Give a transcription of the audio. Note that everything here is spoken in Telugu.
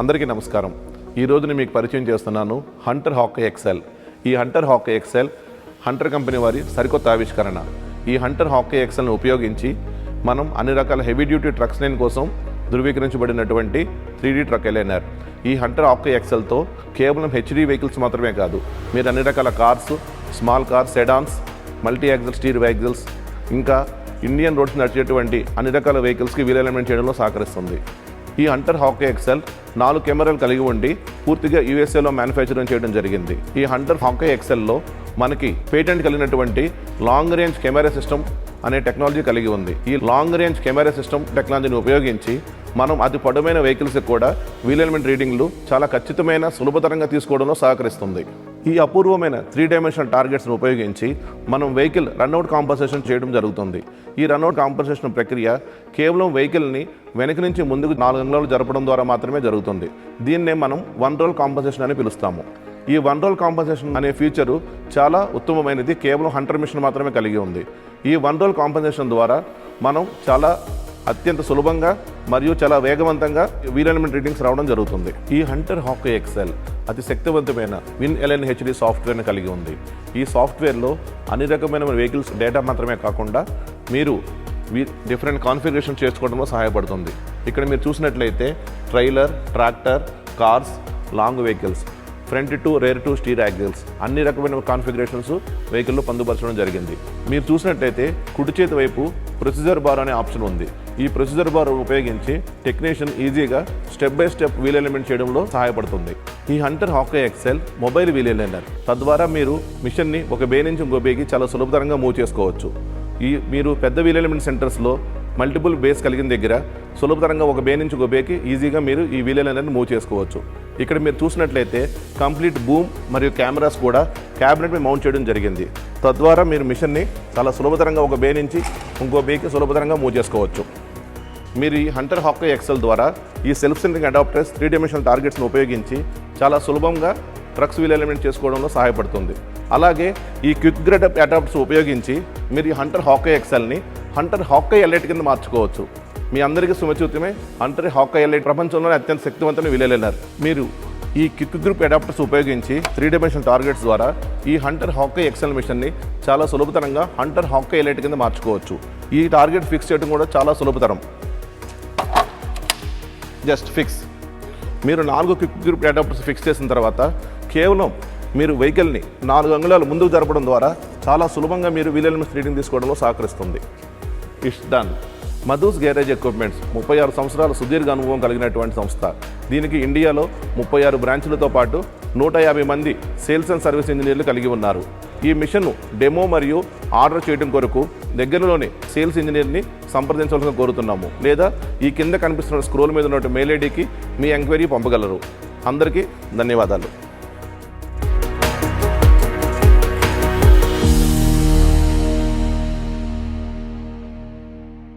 అందరికీ నమస్కారం. ఈ రోజుని మీకు పరిచయం చేస్తున్నాను హంటర్ హాకీ ఎక్సెల్ ఈ Hunter Hawkeye Excel Hunter company వారి సరికొత్త ఆవిష్కరణ. ఈ హంటర్ హాకీ ఎక్సెల్ని ఉపయోగించి మనం అన్ని రకాల హెవీ డ్యూటీ ట్రక్స్ లైన్ కోసం ధృవీకరించబడినటువంటి త్రీ డీ ట్రక్ ఎలైనర్ ఈ హంటర్ హాక్ ఎక్సెల్తో కేవలం హెచ్డీ వెహికల్స్ మాత్రమే కాదు మీరు అన్ని రకాల cars small cars sedans multi axle steer vehicles ఇంకా ఇండియన్ రోడ్స్ నడిచేటువంటి అన్ని రకాల వెహికల్స్కి వీల్ అలైన్మెంట్ చేయడంలో సహకరిస్తుంది. ఈ హంటర్ హాకీ ఎక్సెల్ నాలుగు కెమెరాలు కలిగి ఉండి పూర్తిగా యూఎస్ఏలో మ్యానుఫ్యాక్చరింగ్ చేయడం జరిగింది. ఈ హంటర్ హాకీ ఎక్సెల్లో మనకి పేటెంట్ కలిగినటువంటి లాంగ్ రేంజ్ కెమెరా సిస్టమ్ అనే టెక్నాలజీ కలిగి ఉంది. ఈ లాంగ్ రేంజ్ కెమెరా సిస్టమ్ టెక్నాలజీని ఉపయోగించి మనం అతి పొడవైన వెహికల్స్కి కూడా వీలైన్మెంట్ రీడింగ్లు చాలా ఖచ్చితమైన సులభతరంగా తీసుకోవడంలో సహకరిస్తుంది. ఈ అపూర్వమైన త్రీ డైమెన్షనల్ టార్గెట్స్ను ఉపయోగించి మనం వెహికల్ రన్అట్ కాంపన్సేషన్ చేయడం జరుగుతుంది. ఈ రన్అట్ కాంపన్సేషన్ ప్రక్రియ కేవలం వెహికల్ని వెనక నుంచి ముందుకు నాలుగు అంగుళాలు జరపడం ద్వారా మాత్రమే జరుగుతుంది. దీన్నే మనం వన్ రోల్ కాంపన్సేషన్ అని పిలుస్తాము. ఈ వన్ రోల్ కాంపన్సేషన్ అనే ఫీచరు చాలా ఉత్తమమైనది కేవలం హండ్రెడ్ మిషన్ మాత్రమే కలిగి ఉంది. ఈ వన్ రోల్ కాంపన్సేషన్ ద్వారా మనం చాలా అత్యంత సులభంగా మరియు చాలా వేగవంతంగా వీలైనమెంట్ రీడింగ్స్ రావడం జరుగుతుంది. ఈ హంటర్ హాకీ ఎక్సెల్ అతి శక్తివంతమైన విన్ ఎల్ఎన్ హెచ్డి సాఫ్ట్వేర్ని కలిగి ఉంది. ఈ సాఫ్ట్వేర్లో అన్ని రకమైన వెహికల్స్ డేటా మాత్రమే కాకుండా మీరు డిఫరెంట్ కాన్ఫిగరేషన్ చేసుకోవడంలో సహాయపడుతుంది. ఇక్కడ మీరు చూసినట్లయితే trailer tractor cars long vehicles front to rear to steer axles అన్ని రకమైన కాన్ఫిగరేషన్స్ వెహికల్లో పొందుపరచడం జరిగింది. మీరు చూసినట్లయితే కుడి చేతి వైపు ప్రొసీజర్ బార్ అనే ఆప్షన్ ఉంది. ఈ ప్రొసీజర్ బార్ ఉపయోగించి టెక్నీషియన్ ఈజీగా step by step wheel alignment చేయడంలో సహాయపడుతుంది. ఈ Hunter Hawkeye Excel mobile wheel aligner తద్వారా మీరు మిషన్ని ఒక బే నుంచి ఇంకో బేకి చాలా సులభతరంగా మూవ్ చేసుకోవచ్చు. ఈ మీరు పెద్ద వీల్ ఎలిమెంట్ సెంటర్స్లో మల్టిపుల్ బేస్ కలిగిన దగ్గర సులభతరంగా ఒక బే నుంచి ఒక బేకి ఈజీగా మీరు ఈ వీల్ అనేది మూవ్ చేసుకోవచ్చు. ఇక్కడ మీరు చూసినట్లయితే కంప్లీట్ బూమ్ మరియు కెమెరాస్ కూడా క్యాబినెట్ మీద మౌంట్ చేయడం జరిగింది. తద్వారా మీరు మిషన్ని చాలా సులభతరంగా ఒక బే నుంచి ఇంకో బేకి సులభతరంగా మూవ్ చేసుకోవచ్చు. మీరు ఈ హంటర్ హాకీ ఎక్సెల్ ద్వారా ఈ self centering adapters three dimensional టార్గెట్స్ను ఉపయోగించి చాలా సులభంగా ట్రక్స్ వీల్ ఎలిమెంట్ చేసుకోవడంలో సహాయపడుతుంది. అలాగే ఈ క్విక్ గ్రెడ్ అడాప్టర్స్ ఉపయోగించి మీరు ఈ హంటర్ హాకీ ఎక్సెల్ని హంటర్ హాక్కై ఎలైట్ కింద మార్చుకోవచ్చు. మీ అందరికీ సుమచూతమే హంటర్ హాక్కై ఎలైట్ ప్రపంచంలోనే అత్యంత శక్తివంతమైన వీల్ మీరు ఈ కిక్ గ్రూప్ అడాప్టర్స్ ఉపయోగించి త్రీ డైమెన్షనల్ టార్గెట్స్ ద్వారా ఈ హంటర్ హాకీ ఎక్సెల్ మిషన్ని చాలా సులభతరంగా హంటర్ హాకీ ఎలైట్ కింద మార్చుకోవచ్చు. ఈ టార్గెట్ ఫిక్స్ చేయడం కూడా చాలా సులభతరం. జస్ట్ ఫిక్స్ మీరు నాలుగు క్విక్ గ్రూప్ అడాప్టర్స్ ఫిక్స్ చేసిన తర్వాత కేవలం మీరు వెహికల్ని నాలుగు అంగుళాలు ముందుకు జరపడం ద్వారా చాలా సులభంగా మీరు వీలెల్మెస్ రీడింగ్ తీసుకోవడంలో సహకరిస్తుంది. It's done. Madhu's garage equipments ముప్పై ఆరు సంవత్సరాల సుదీర్ఘ అనుభవం కలిగినటువంటి సంస్థ. దీనికి ఇండియాలో ముప్పై ఆరు బ్రాంచులతో పాటు నూట యాభై మంది సేల్స్ అండ్ సర్వీస్ ఇంజనీర్లు కలిగి ఉన్నారు. ఈ మిషన్ను డెమో మరియు ఆర్డర్ చేయడం కొరకు దగ్గరలోని సేల్స్ ఇంజనీర్ని సంప్రదించవలసిన కోరుతున్నాము. లేదా ఈ కింద కనిపిస్తున్న స్క్రోల్ మీద ఉన్న మెయిల్ ఐడికి మీ ఎంక్వైరీ పంపగలరు. అందరికీ ధన్యవాదాలు.